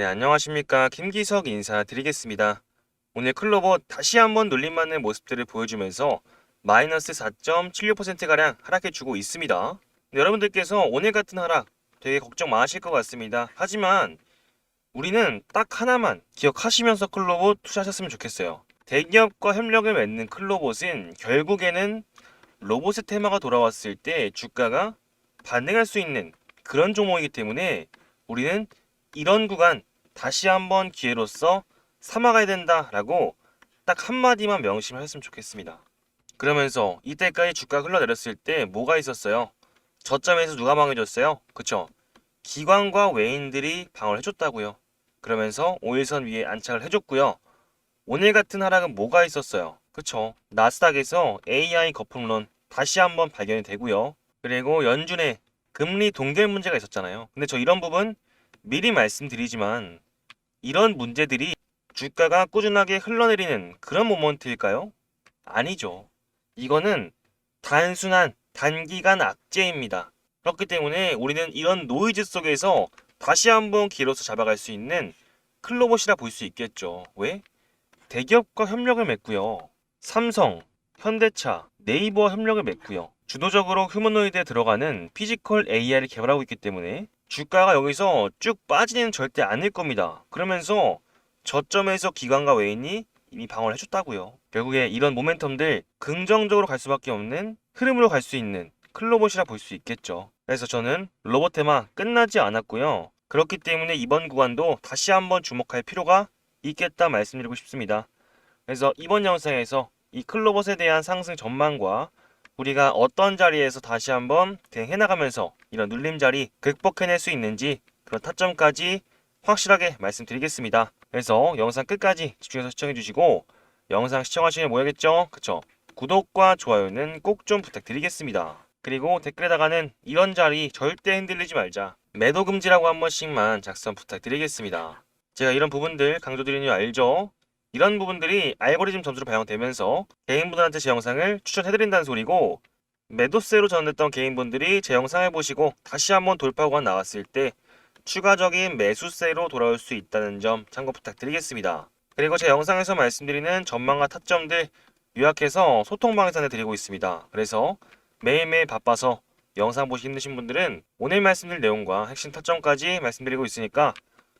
네, 안녕하십니까. 김기석 인사드리겠습니다. 오늘 클로버 다시 한번 눌림맞는 모습들을 보여주면서 마이너스 4.76%가량 하락해주고 있습니다. 네, 여러분들께서 오늘 같은 하락 되게 걱정 많으실 것 같습니다. 하지만 우리는 딱 하나만 기억하시면서 클로봇 투자하셨으면 좋겠어요. 대기업과 협력을 맺는 클로봇은 결국에는 로봇의 테마가 돌아왔을 때 주가가 반등할 수 있는 그런 종목이기 때문에 우리는 이런 구간 다시 한번 기회로서 삼아가야 된다라고 딱 한마디만 명심하셨으면 좋겠습니다. 그러면서 이때까지 주가 흘러내렸을 때 뭐가 있었어요? 저점에서 누가 방해줬어요? 그쵸? 기관과 외인들이 방어를 해줬다고요. 그러면서 5일선 위에 안착을 해줬고요. 오늘 같은 하락은 뭐가 있었어요? 그쵸? 나스닥에서 AI 거품론 다시 한번 발견이 되고요. 그리고 연준에 금리 동결 문제가 있었잖아요. 근데 저 이런 부분 미리 말씀드리지만 이런 문제들이 주가가 꾸준하게 흘러내리는 그런 모먼트일까요? 아니죠. 이거는 단순한 단기간 악재입니다. 그렇기 때문에 우리는 이런 노이즈 속에서 다시 한번 기로서 잡아갈 수 있는 클로봇이라 볼 수 있겠죠. 왜? 대기업과 협력을 맺고요. 삼성, 현대차, 네이버와 협력을 맺고요. 주도적으로 휴머노이드에 들어가는 피지컬 AI를 개발하고 있기 때문에 주가가 여기서 쭉 빠지는 절대 않을 겁니다. 그러면서 저점에서 기관과 외인이 이미 방어를 해줬다고요. 결국에 이런 모멘텀들 긍정적으로 갈 수밖에 없는 흐름으로 갈 수 있는 클로봇이라 볼 수 있겠죠. 그래서 저는 로봇 테마 끝나지 않았고요. 그렇기 때문에 이번 구간도 다시 한번 주목할 필요가 있겠다 말씀드리고 싶습니다. 그래서 이번 영상에서 이 클로봇에 대한 상승 전망과 우리가 어떤 자리에서 다시 한번 대응해 나가면서 이런 눌림 자리 극복해낼 수 있는지 그런 타점까지 확실하게 말씀드리겠습니다. 그래서 영상 끝까지 집중해서 시청해 주시고 영상 시청하시면 뭐야겠죠? 그쵸? 구독과 좋아요는 꼭 좀 부탁드리겠습니다. 그리고 댓글에다가는 이런 자리 절대 흔들리지 말자. 매도 금지라고 한 번씩만 작성 부탁드리겠습니다. 제가 이런 부분들 강조드리는 줄 알죠? 이런 부분들이 알고리즘 점수로 반영되면서 개인분들한테 제 영상을 추천해드린다는 소리고 매도세로 전했던 개인분들이 제 영상을 보시고 다시 한번 돌파구가 나왔을 때 추가적인 매수세로 돌아올 수 있다는 점 참고 부탁드리겠습니다. 그리고 제 영상에서 말씀드리는 전망과 타점들 요약해서 소통 방송에 드리고 있습니다. 그래서 매일매일 바빠서 영상 보시 힘드신 분들은 오늘 말씀드릴 내용과 핵심 타점까지 말씀드리고 있으니까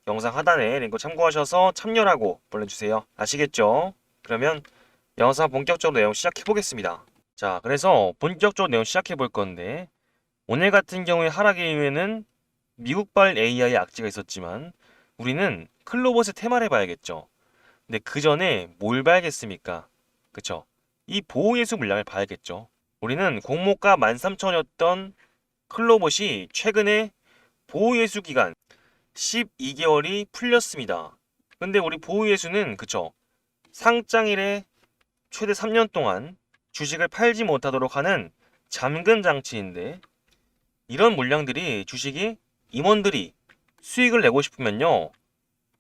영상 하단에 링크 참고하셔서 참여라고 보내주세요. 아시겠죠? 그러면 영상 본격적으로 내용 시작해 보겠습니다. 자, 그래서 본격적으로 내용 시작해 볼 건데 오늘 같은 경우에 하락의 이유에는 미국발 AI 악재가 있었지만 우리는 클로봇의 테마를 봐야겠죠. 근데 그 전에 뭘 봐야겠습니까? 그쵸? 이 보호예수 물량을 봐야겠죠. 우리는 공모가 13,000이었던 클로봇이 최근에 보호예수 기간 12개월이 풀렸습니다. 근데 우리 보호예수는 그쵸? 상장일에 최대 3년 동안 주식을 팔지 못하도록 하는 잠금 장치인데 이런 물량들이 주식이 임원들이 수익을 내고 싶으면요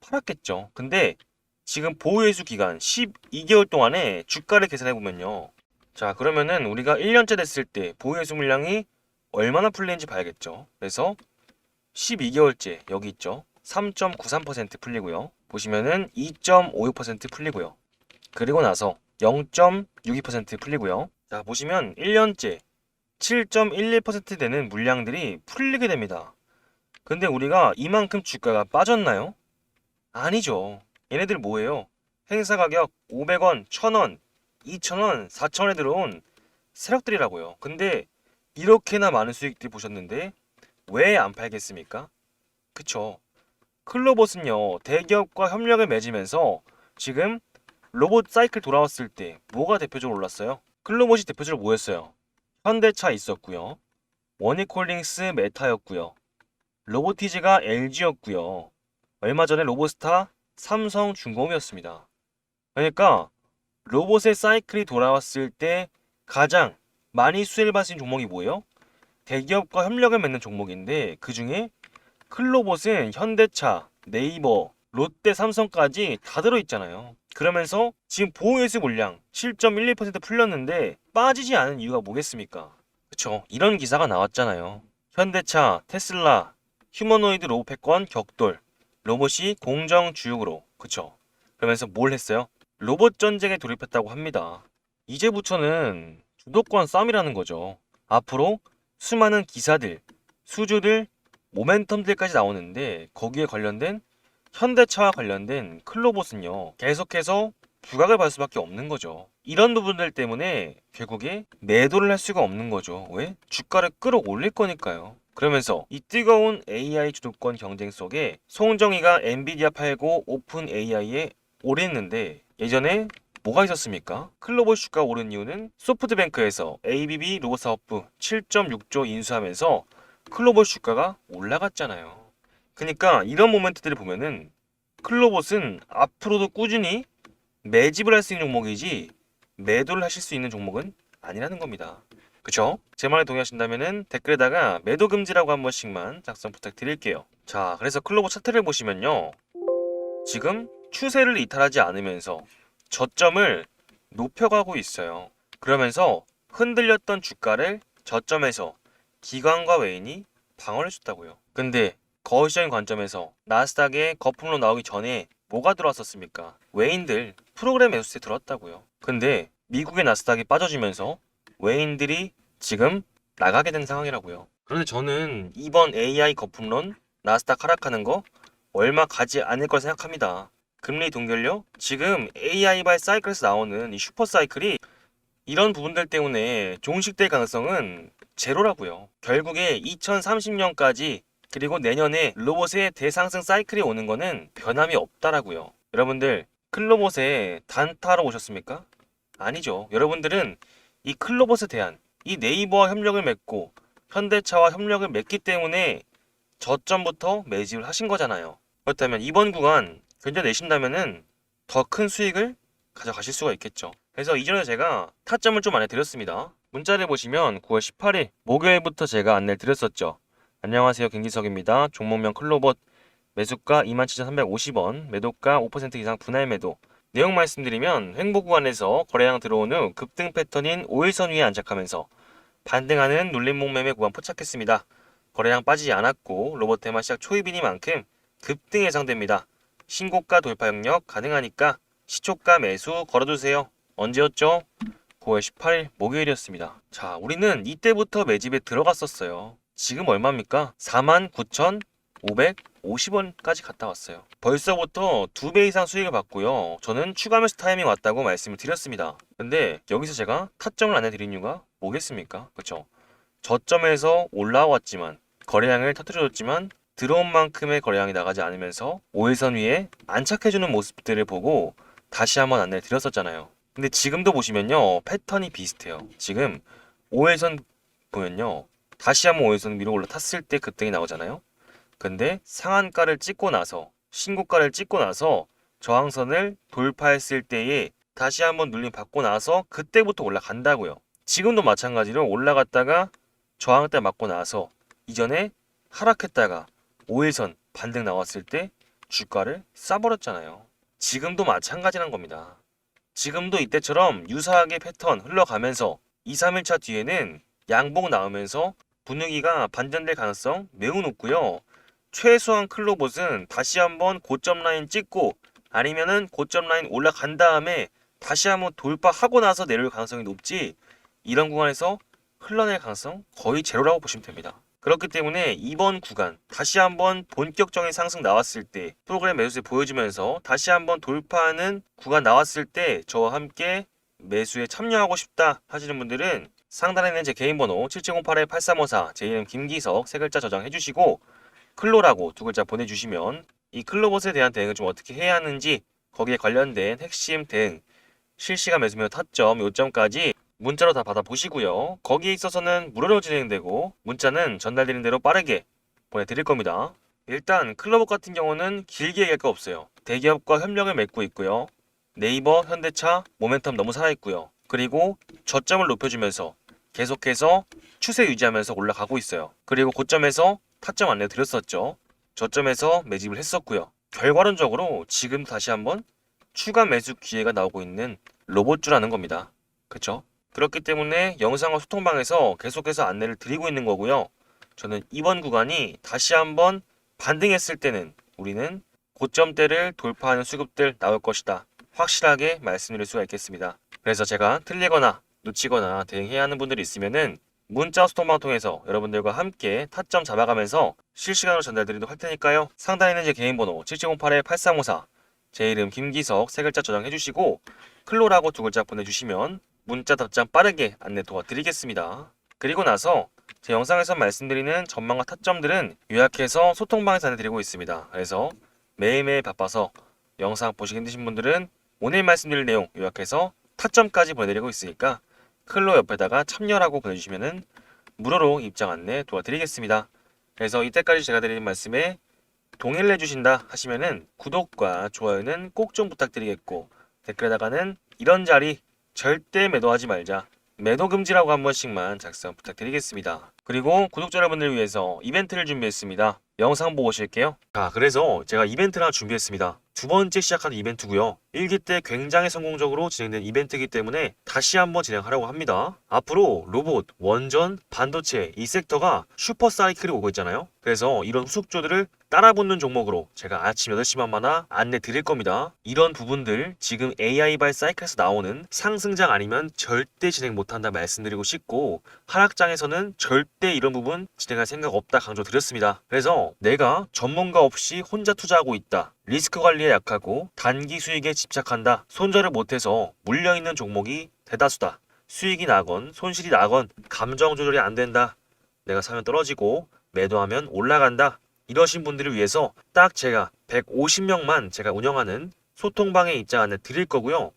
팔았겠죠. 근데 지금 보호예수 기간 12개월 동안에 주가를 계산해 보면요. 자 그러면은 우리가 1년째 됐을 때 보호예수 물량이 얼마나 풀리는지 봐야겠죠. 그래서 12개월째 여기 있죠. 3.93% 풀리고요. 보시면은 2.56% 풀리고요. 그리고 나서 0.62% 풀리고요. 자 보시면 1년째 7.11% 되는 물량들이 풀리게 됩니다. 근데 우리가 이만큼 주가가 빠졌나요? 아니죠. 얘네들 뭐예요? 행사 가격 500원, 1000원, 2000원, 4000원에 들어온 세력들이라고요. 근데 이렇게나 많은 수익들 보셨는데 왜 안 팔겠습니까? 그쵸. 클로봇은요, 대기업과 협력을 맺으면서 지금 로봇 사이클 돌아왔을 때 뭐가 대표적으로 올랐어요? 클로봇이 대표적으로 뭐였어요? 현대차 있었고요. 원익홀딩스 메타였고요. 로보티즈가 LG였고요. 얼마 전에 로보스타 삼성중공업이었습니다. 그러니까 로봇의 사이클이 돌아왔을 때 가장 많이 수혜를 받은 종목이 뭐예요? 대기업과 협력을 맺는 종목인데 그 중에 클로봇은 현대차, 네이버, 롯데, 삼성까지 다 들어있잖아요. 그러면서 지금 보호예수 물량 7.12% 풀렸는데 빠지지 않은 이유가 뭐겠습니까? 그쵸? 이런 기사가 나왔잖아요. 현대차, 테슬라, 휴머노이드 로봇 패권 격돌. 로봇이 공정 주육으로 그쵸? 그러면서 뭘 했어요? 로봇 전쟁에 돌입했다고 합니다. 이제부터는 주도권 싸움이라는 거죠. 앞으로 수많은 기사들, 수주들, 모멘텀들까지 나오는데 거기에 관련된 현대차와 관련된 클로봇은요 계속해서 부각을 받을 수밖에 없는 거죠. 이런 부분들 때문에 결국에 매도를 할 수가 없는 거죠. 왜? 주가를 끌어올릴 거니까요. 그러면서 이 뜨거운 AI 주도권 경쟁 속에 송정희가 엔비디아 팔고 오픈 AI에 올했는데 예전에 뭐가 있었습니까? 클로봇 주가 오른 이유는 소프트뱅크에서 ABB 로봇 사업부 7.6조 인수하면서 클로봇 주가가 올라갔잖아요. 그러니까 이런 모멘트들을 보면은 클로봇은 앞으로도 꾸준히 매집을 할 수 있는 종목이지 매도를 하실 수 있는 종목은 아니라는 겁니다. 그쵸? 제 말에 동의하신다면은 댓글에다가 매도 금지라고 한 번씩만 작성 부탁드릴게요. 자, 그래서 클로봇 차트를 보시면요. 지금 추세를 이탈하지 않으면서 저점을 높여가고 있어요. 그러면서 흔들렸던 주가를 저점에서 기관과 외인이 방어를 줬다고요. 근데 거시적인 관점에서 나스닥에 거품으로 나오기 전에 뭐가 들어왔었습니까? 외인들 프로그램 매수세 들어왔다고요. 근데 미국의 나스닥이 빠져지면서 외인들이 지금 나가게 된 상황이라고요. 그런데 저는 이번 AI 거품론 나스닥 하락하는 거 얼마 가지 않을 걸 생각합니다. 금리 동결요? 지금 AI발 사이클에서 나오는 이 슈퍼 사이클이 이런 부분들 때문에 종식될 가능성은 제로라고요. 결국에 2030년까지 그리고 내년에 로봇의 대상승 사이클이 오는 거는 변함이 없다라고요. 여러분들 클로봇에 단타로 오셨습니까? 아니죠. 여러분들은 이 클로봇에 대한 이 네이버와 협력을 맺고 현대차와 협력을 맺기 때문에 저점부터 매집을 하신 거잖아요. 그렇다면 이번 구간 견뎌내신다면은 더 큰 수익을 가져가실 수가 있겠죠. 그래서 이전에 제가 타점을 좀 안내드렸습니다. 문자를 보시면 9월 18일 목요일부터 제가 안내를 드렸었죠. 안녕하세요 김기석입니다. 종목명 클로봇 매수가 27,350원 매도가 5% 이상 분할 매도 내용 말씀드리면 횡보 구간에서 거래량 들어온 후 급등 패턴인 5일선 위에 안착하면서 반등하는 눌림목 매매 구간 포착했습니다. 거래량 빠지지 않았고 로봇 테마 시작 초입이니만큼 급등 예상됩니다. 신고가 돌파 영역 가능하니까 시초가 매수 걸어두세요. 언제였죠? 9월 18일 목요일이었습니다. 자, 우리는 이때부터 매집에 들어갔었어요. 지금 얼마입니까? 49,550원까지 갔다 왔어요. 벌써부터 두배 이상 수익을 받고요. 저는 추가 매수 타이밍 왔다고 말씀을 드렸습니다. 근데 여기서 제가 타점을 안내드린 이유가 뭐겠습니까? 그쵸? 저점에서 올라왔지만 거래량을 터뜨려줬지만 들어온 만큼의 거래량이 나가지 않으면서 5일선 위에 안착해주는 모습들을 보고 다시 한번 안내를 드렸었잖아요. 근데 지금도 보시면요 패턴이 비슷해요. 지금 5일선 보면요 다시 한번 5일선 위로 올라탔을 때 급등이 나오잖아요. 근데 상한가를 찍고 나서 신고가를 찍고 나서 저항선을 돌파했을 때에 다시 한번 눌림 받고 나서 그때부터 올라간다고요. 지금도 마찬가지로 올라갔다가 저항대 맞고 나서 이전에 하락했다가 5일선 반등 나왔을 때 주가를 싸버렸잖아요. 지금도 마찬가지란 겁니다. 지금도 이때처럼 유사하게 패턴 흘러가면서 2, 3일차 뒤에는 양봉 나오면서 분위기가 반전될 가능성 매우 높고요. 최소한 클로봇은 다시 한번 고점 라인 찍고 아니면은 고점 라인 올라간 다음에 다시 한번 돌파하고 나서 내려올 가능성이 높지 이런 구간에서 흘러낼 가능성 거의 제로라고 보시면 됩니다. 그렇기 때문에 이번 구간 다시 한번 본격적인 상승 나왔을 때 프로그램 매수세 보여주면서 다시 한번 돌파하는 구간 나왔을 때 저와 함께 매수에 참여하고 싶다 하시는 분들은 상단에 있는 제 개인 번호 7708-8354 제 이름 김기석 세 글자 저장해 주시고 클로라고 두 글자 보내주시면 이 클로봇에 대한 대응을 좀 어떻게 해야 하는지 거기에 관련된 핵심 대응 실시간 매수 매도 타점 요점까지 문자로 다 받아보시고요. 거기에 있어서는 무료로 진행되고 문자는 전달되는 대로 빠르게 보내드릴 겁니다. 일단 클로봇 같은 경우는 길게 얘기할 거 없어요. 대기업과 협력을 맺고 있고요. 네이버, 현대차, 모멘텀 너무 살아있고요. 그리고 저점을 높여주면서 계속해서 추세 유지하면서 올라가고 있어요. 그리고 고점에서 타점 안내 드렸었죠. 저점에서 매집을 했었고요. 결과론적으로 지금 다시 한번 추가 매수 기회가 나오고 있는 로봇주라는 겁니다. 그쵸? 그렇기 때문에 영상과 소통방에서 계속해서 안내를 드리고 있는 거고요. 저는 이번 구간이 다시 한번 반등했을 때는 우리는 고점대를 돌파하는 수급들 나올 것이다. 확실하게 말씀드릴 수가 있겠습니다. 그래서 제가 틀리거나 놓치거나 대응해야 하는 분들이 있으면은 문자 소통방 통해서 여러분들과 함께 타점 잡아가면서 실시간으로 전달드리도록 할 테니까요. 상단에 있는 제 개인 번호 7708-8354제 이름 김기석 세 글자 저장해 주시고 클로라고 두 글자 보내주시면 문자 답장 빠르게 안내 도와드리겠습니다. 그리고 나서 제 영상에서 말씀드리는 전망과 타점들은 요약해서 소통방에서 안내드리고 있습니다. 그래서 매일매일 바빠서 영상 보시기 힘드신 분들은 오늘 말씀드릴 내용 요약해서 타점까지 보내드리고 있으니까 클로 옆에다가 참여라고 보내주시면은 무료로 입장 안내 도와드리겠습니다. 그래서 이때까지 제가 드린 말씀에 동의를 해주신다 하시면은 구독과 좋아요는 꼭 좀 부탁드리겠고 댓글에다가는 이런 자리 절대 매도하지 말자 매도 금지라고 한 번씩만 작성 부탁드리겠습니다. 그리고 구독자 여러분들 위해서 이벤트를 준비했습니다. 영상 보고 오실게요. 자, 그래서 제가 이벤트를 하나 준비했습니다. 두 번째 시작하는 이벤트고요. 1기 때 굉장히 성공적으로 진행된 이벤트이기 때문에 다시 한번 진행하려고 합니다. 앞으로 로봇, 원전, 반도체 이 섹터가 슈퍼 사이클이 오고 있잖아요. 그래서 이런 후속조들을 따라붙는 종목으로 제가 아침 8시만마다 안내 드릴 겁니다. 이런 부분들 지금 AI발 사이클에서 나오는 상승장 아니면 절대 진행 못한다 말씀드리고 싶고 하락장에서는 절대 이런 부분 진행할 생각 없다 강조 드렸습니다. 그래서 내가 전문가 없이 혼자 투자하고 있다. 리스크 관리에 약하고 단기 수익에 집착한다. 손절을 못해서 물려있는 종목이 대다수다. 수익이 나건 손실이 나건 감정 조절이 안 된다. 내가 사면 떨어지고 매도하면 올라간다. 이러신 분들을 위해서 딱 제가 150명만 제가 운영하는 소통방에 입장 안내 드릴 거고요.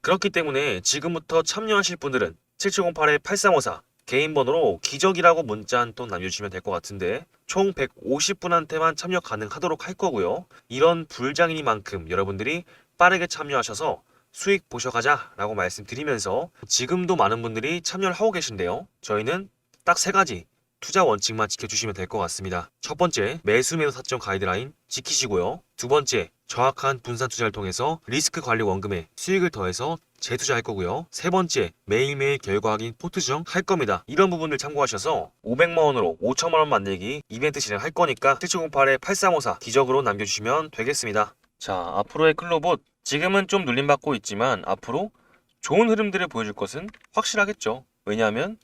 그렇기 때문에 지금부터 참여하실 분들은 7708-8354 개인 번호로 기적이라고 문자 한 통 남겨주시면 될 것 같은데 총 150분한테만 참여 가능하도록 할 거고요. 이런 불장이니만큼 여러분들이 빠르게 참여하셔서 수익 보셔가자 라고 말씀드리면서 지금도 많은 분들이 참여를 하고 계신데요. 저희는 딱 세 가지 투자 원칙만 지켜주시면 될 것 같습니다. 첫 번째, 매수 매도 타점 가이드라인 지키시고요. 두 번째, 정확한 분산 투자를 통해서 리스크 관리 원금에 수익을 더해서 재투자할 거고요. 세 번째, 매일매일 결과 확인 포트 수정 할 겁니다. 이런 부분을 참고하셔서 500만 원으로 5천만 원 만들기 이벤트 진행할 거니까 7708-8354 기적으로 남겨주시면 되겠습니다. 자, 앞으로의 클로봇 지금은 좀 눌림받고 있지만 앞으로 좋은 흐름들을 보여줄 것은 확실하겠죠. 왜냐하면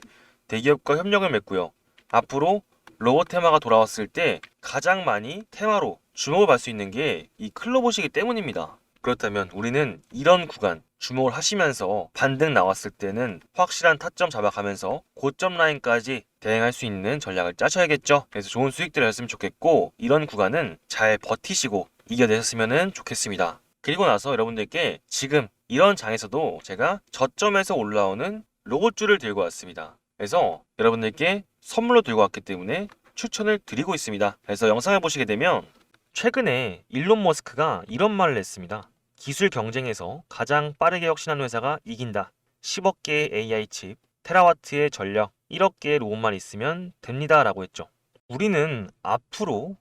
대기업과 협력을 맺고요. 앞으로 로봇 테마가 돌아왔을 때 가장 많이 테마로 주목을 받을 수 있는 게 이 클로봇이기 때문입니다. 그렇다면 우리는 이런 구간 주목을 하시면서 반등 나왔을 때는 확실한 타점 잡아가면서 고점 라인까지 대응할 수 있는 전략을 짜셔야겠죠. 그래서 좋은 수익들을 했으면 좋겠고 이런 구간은 잘 버티시고 이겨내셨으면 좋겠습니다. 그리고 나서 여러분들께 지금 이런 장에서도 제가 저점에서 올라오는 로봇줄을 들고 왔습니다. 그래서 여러분들께 선물로 들고 왔기 때문에 추천을 드리고 있습니다. 그래서 영상을 보시게 되면 최근에 일론 머스크가 이런 말을 했습니다. 기술 경쟁에서 가장 빠르게 혁신하는 회사가 이긴다. 10억 개의 AI 칩, 테라와트의 전력, 1억 개의 로봇만 있으면 됩니다. 라고 했죠. 우리는 앞으로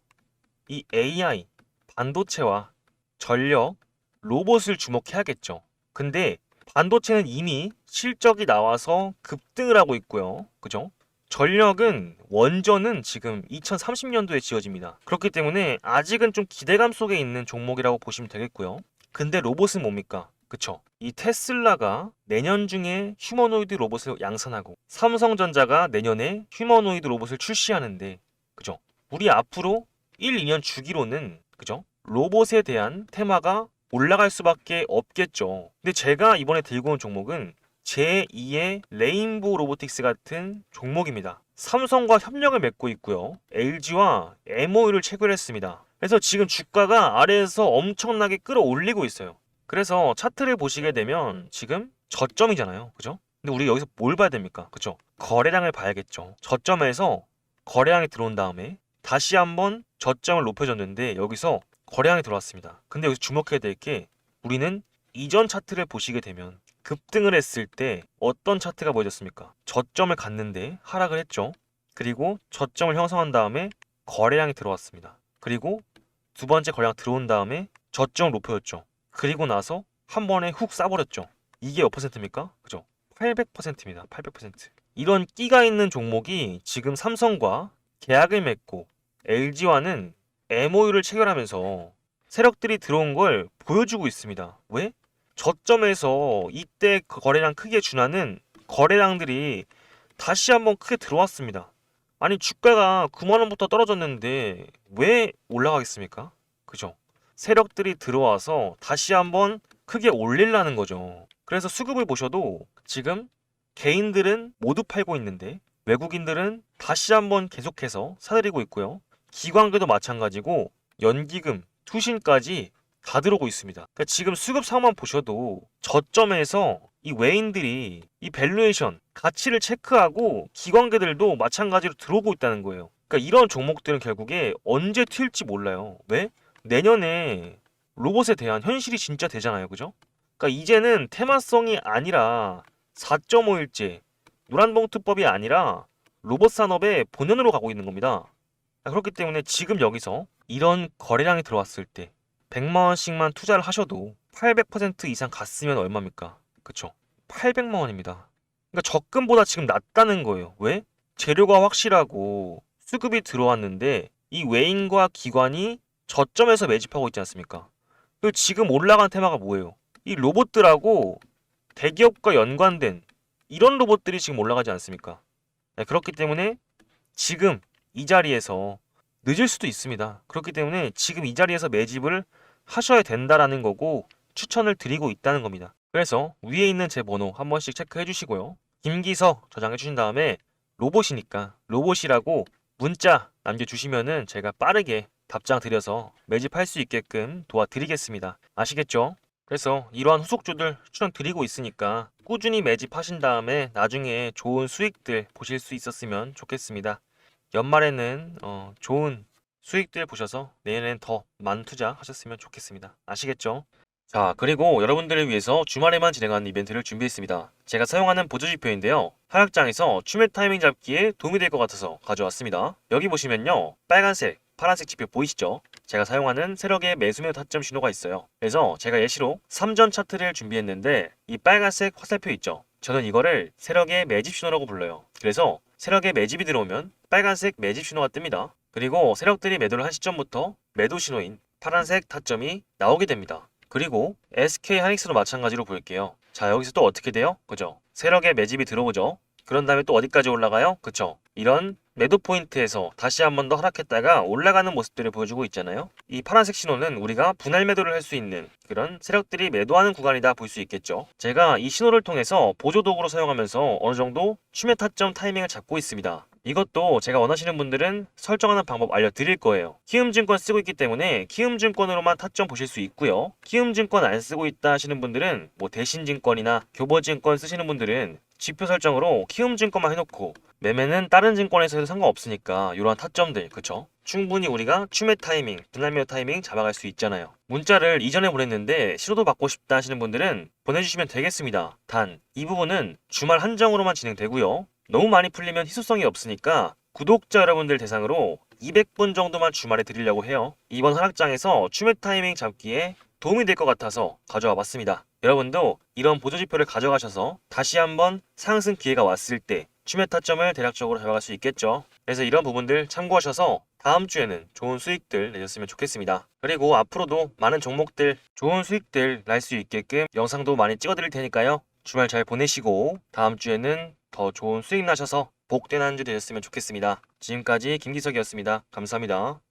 이 AI, 반도체와 전력, 로봇을 주목해야겠죠. 근데 반도체는 이미 실적이 나와서 급등을 하고 있고요. 그죠? 전력은 원전은 지금 2030년도에 지어집니다. 그렇기 때문에 아직은 좀 기대감 속에 있는 종목이라고 보시면 되겠고요. 근데 로봇은 뭡니까? 그쵸? 이 테슬라가 내년 중에 휴머노이드 로봇을 양산하고 삼성전자가 내년에 휴머노이드 로봇을 출시하는데 그죠? 우리 앞으로 1, 2년 주기로는 그죠? 로봇에 대한 테마가 올라갈 수밖에 없겠죠. 근데 제가 이번에 들고 온 종목은 제2의 레인보우 로보틱스 같은 종목입니다. 삼성과 협력을 맺고 있고요. LG와 MOU를 체결했습니다. 그래서 지금 주가가 아래에서 엄청나게 끌어올리고 있어요. 그래서 차트를 보시게 되면 지금 저점이잖아요. 그죠? 근데 우리 여기서 뭘 봐야 됩니까? 그죠? 거래량을 봐야겠죠. 저점에서 거래량이 들어온 다음에 다시 한번 저점을 높여줬는데 여기서 거래량이 들어왔습니다. 근데 여기서 주목해야 될 게 우리는 이전 차트를 보시게 되면 급등을 했을 때 어떤 차트가 보여졌습니까? 저점을 갔는데 하락을 했죠. 그리고 저점을 형성한 다음에 거래량이 들어왔습니다. 그리고 두 번째 거래량 들어온 다음에 저점을 높여줬죠. 그리고 나서 한 번에 훅 싸버렸죠. 이게 몇 퍼센트입니까? 그죠? 800%입니다. 800%. 이런 끼가 있는 종목이 지금 삼성과 계약을 맺고 LG와는 MOU를 체결하면서 세력들이 들어온 걸 보여주고 있습니다. 왜? 저점에서 이때 그 거래량 크게 준하는 거래량들이 다시 한번 크게 들어왔습니다. 아니 주가가 9만 원부터 떨어졌는데 왜 올라가겠습니까? 그죠? 세력들이 들어와서 다시 한번 크게 올리려는 거죠. 그래서 수급을 보셔도 지금 개인들은 모두 팔고 있는데 외국인들은 다시 한번 계속해서 사들이고 있고요. 기관계도 마찬가지고 연기금, 투신까지 다 들어오고 있습니다. 그러니까 지금 수급 상황만 보셔도 저점에서 이 외인들이 이 밸류에이션 가치를 체크하고 기관계들도 마찬가지로 들어오고 있다는 거예요. 그러니까 이런 종목들은 결국에 언제 튈지 몰라요. 왜? 내년에 로봇에 대한 현실이 진짜 되잖아요. 그죠? 그러니까 이제는 테마성이 아니라 4.5일제 노란봉투법이 아니라 로봇 산업의 본연으로 가고 있는 겁니다. 그렇기 때문에 지금 여기서 이런 거래량이 들어왔을 때 100만 원씩만 투자를 하셔도 800% 이상 갔으면 얼마입니까? 그쵸? 800만 원입니다. 그러니까 적금보다 지금 낮다는 거예요. 왜? 재료가 확실하고 수급이 들어왔는데 이 외인과 기관이 저점에서 매집하고 있지 않습니까? 그리고 지금 올라간 테마가 뭐예요? 이 로봇들하고 대기업과 연관된 이런 로봇들이 지금 올라가지 않습니까? 네, 그렇기 때문에 지금 이 자리에서 늦을 수도 있습니다. 그렇기 때문에 지금 이 자리에서 매집을 하셔야 된다라는 거고 추천을 드리고 있다는 겁니다. 그래서 위에 있는 제 번호 한 번씩 체크해 주시고요. 김기서 저장해 주신 다음에 로봇이니까 로봇이라고 문자 남겨주시면은 제가 빠르게 답장 드려서 매집할 수 있게끔 도와드리겠습니다. 아시겠죠? 그래서 이러한 후속주들 추천 드리고 있으니까 꾸준히 매집하신 다음에 나중에 좋은 수익들 보실 수 있었으면 좋겠습니다. 연말에는 어, 좋은 수익들 보셔서 내년엔 더 많은 투자 하셨으면 좋겠습니다. 아시겠죠? 자, 그리고 여러분들을 위해서 주말에만 진행하는 이벤트를 준비했습니다. 제가 사용하는 보조지표인데요. 하락장에서 추매 타이밍 잡기에 도움이 될 것 같아서 가져왔습니다. 여기 보시면요. 빨간색, 파란색 지표 보이시죠? 제가 사용하는 세력의 매수매 타점 신호가 있어요. 그래서 제가 예시로 3전 차트를 준비했는데 이 빨간색 화살표 있죠? 저는 이거를 세력의 매집 신호라고 불러요. 그래서 세력의 매집이 들어오면 빨간색 매집 신호가 뜹니다. 그리고 세력들이 매도를 한 시점부터 매도 신호인 파란색 타점이 나오게 됩니다. 그리고 SK 하이닉스도 마찬가지로 볼게요. 자, 여기서 또 어떻게 돼요? 그죠? 세력의 매집이 들어오죠. 그런 다음에 또 어디까지 올라가요? 그쵸? 이런 매도 포인트에서 다시 한 번 더 하락했다가 올라가는 모습들을 보여주고 있잖아요. 이 파란색 신호는 우리가 분할 매도를 할 수 있는 그런 세력들이 매도하는 구간이다 볼 수 있겠죠. 제가 이 신호를 통해서 보조 도구로 사용하면서 어느 정도 추매 타점 타이밍을 잡고 있습니다. 이것도 제가 원하시는 분들은 설정하는 방법 알려드릴 거예요. 키움증권 쓰고 있기 때문에 키움증권으로만 타점 보실 수 있고요. 키움증권 안 쓰고 있다 하시는 분들은 뭐 대신증권이나 교보증권 쓰시는 분들은 지표 설정으로 키움증권만 해놓고 매매는 다른 증권에서 해도 상관없으니까 이러한 타점들 그쵸? 충분히 우리가 추매 타이밍, 분할매도 타이밍 잡아갈 수 있잖아요. 문자를 이전에 보냈는데 신호도 받고 싶다 하시는 분들은 보내주시면 되겠습니다. 단 이 부분은 주말 한정으로만 진행되고요. 너무 많이 풀리면 희소성이 없으니까 구독자 여러분들 대상으로 200분 정도만 주말에 드리려고 해요. 이번 하락장에서 추매 타이밍 잡기에 도움이 될 것 같아서 가져와 봤습니다. 여러분도 이런 보조지표를 가져가셔서 다시 한번 상승 기회가 왔을 때 추매 타점을 대략적으로 잡아갈 수 있겠죠. 그래서 이런 부분들 참고하셔서 다음 주에는 좋은 수익들 내셨으면 좋겠습니다. 그리고 앞으로도 많은 종목들 좋은 수익들 날 수 있게끔 영상도 많이 찍어드릴 테니까요. 주말 잘 보내시고 다음 주에는 더 좋은 수익 나셔서 복된 한 주 되셨으면 좋겠습니다. 지금까지 김기석이었습니다. 감사합니다.